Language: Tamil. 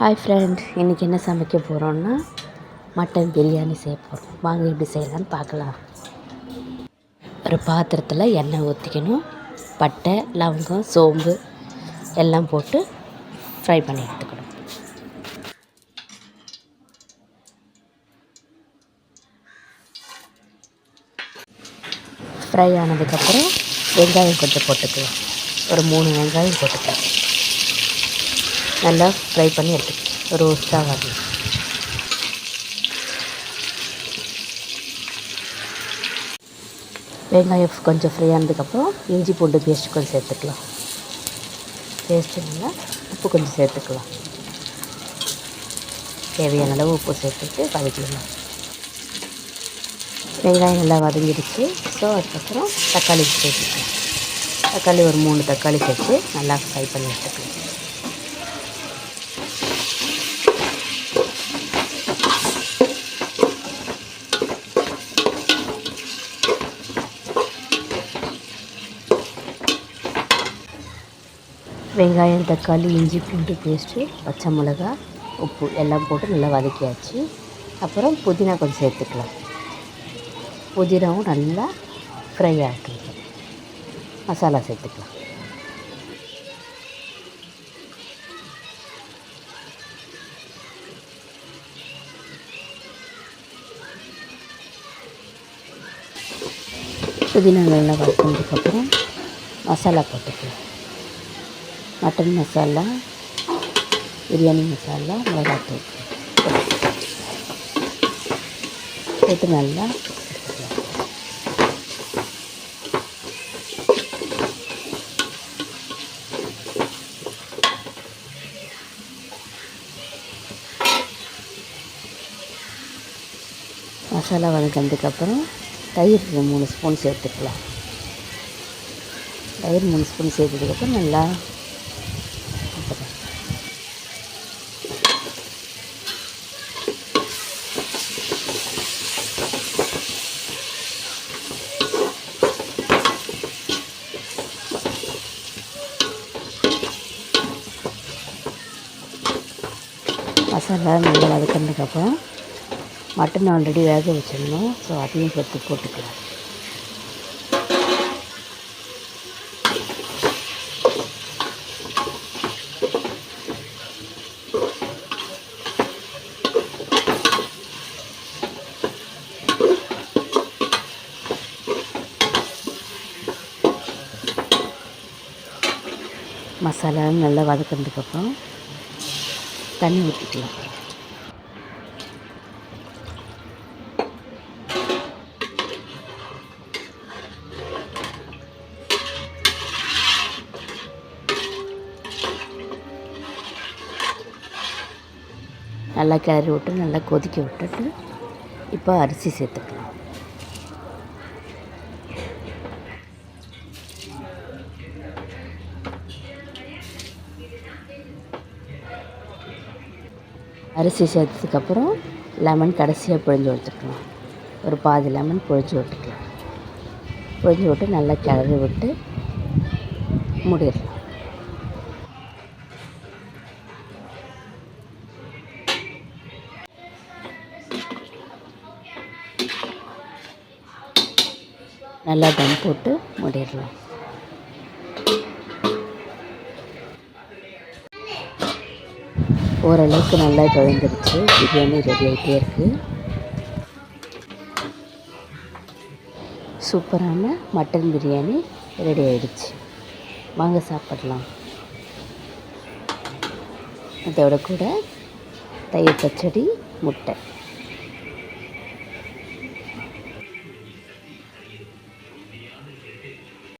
ஹாய் ஃப்ரெண்ட் இன்றைக்கி என்ன சமைக்க போகிறோன்னா மட்டன் பிரியாணி செய்ய போகிறோம் வாங்க எப்படி செய்யலான்னு பார்க்கலாம். ஒரு பாத்திரத்தில் எண்ணெய் ஊற்றிக்கணும் பட்டை லவங்கம் சோம்பு எல்லாம் போட்டு ஃப்ரை பண்ணி எடுத்துக்கணும். ஃப்ரை ஆனதுக்கப்புறம் வெங்காயம் கொஞ்சம் போட்டுக்கலாம். ஒரு மூணு வெங்காயம் போட்டுக்கலாம். நல்லா ஃப்ரை பண்ணி எடுத்துக்கலாம் ரோஸ்ட்டாக வரணும் வெங்காயம் கொஞ்சம் ஃப்ரை ஆனதுக்கப்புறம் இஞ்சி பூண்டு பேஸ்ட் கொஞ்சம் சேர்த்துக்கலாம். பேஸ்ட்டு நல்லா உப்பு கொஞ்சம் சேர்த்துக்கலாம். தேவையான அளவு உப்பு சேர்த்துட்டு வதக்கிடலாம். வெங்காயம் நல்லா வதங்கிடுச்சு. ஸோ அதுக்கப்புறம் தக்காளி சேர்த்துக்கலாம். தக்காளி ஒரு மூணு தக்காளி சேர்த்து நல்லா ஃப்ரை பண்ணி எடுத்துக்கலாம். வெங்காயம் தக்காளி இஞ்சி பூண்டு பேஸ்ட்டு பச்சை மிளகா உப்பு எல்லாம் போட்டு நல்லா வதக்கியாச்சு அப்புறம் புதினா கொஞ்சம் சேர்த்துக்கலாம் புதினாவும் நல்லா ஃப்ரை ஆகட்டும் மசாலா சேர்த்துக்கலாம் புதினா நல்லா வதக்கினதுக்கப்புறம் மசாலா போட்டுக்கலாம் மட்டன் மசாலா பிரியாணி மசாலா மிளகாத்தூள் போட்டு நல்லா மசாலா வதக்கினதுக்கப்புறம் தயிர் மூணு ஸ்பூன் சேர்த்துக்கலாம். தயிர் மூணு ஸ்பூன் சேர்த்ததுக்கப்புறம் நல்லா மசாலா நல்லா வதக்கினதுக்கப்புறம் மட்டன் ஆல்ரெடி வேக வச்சிடணும் ஸோ அதையும் சேர்த்து போட்டுக்கலாம் மசாலா நல்லா வதக்கினதுக்கப்புறம் தண்ணி ஊற்றிக்கலாம் நல்லா கிளறி விட்டு நல்லா கொதிக்க விட்டுட்டு இப்போ அரிசி சேர்த்துக்கலாம். அரிசி சேர்த்ததுக்கப்புறம் லெமன் கடைசியாக பிழிஞ்சு விட்டுக்கலாம் ஒரு பாதி லெமன் பிழிஞ்சு விட்டுக்கலாம். பிழிஞ்சு விட்டு நல்லா கிளறி விட்டு மூடிடலாம். நல்லா தம் போட்டு மூடிடலாம். ஓரளவுக்கு நல்லா குழந்துருச்சு பிரியாணி ரெடி ஆகிட்டே இருக்குது சூப்பரான மட்டன் பிரியாணி ரெடி ஆகிடுச்சு வாங்க சாப்பிடலாம். அதோட கூட தயிர் பச்சடி முட்டை.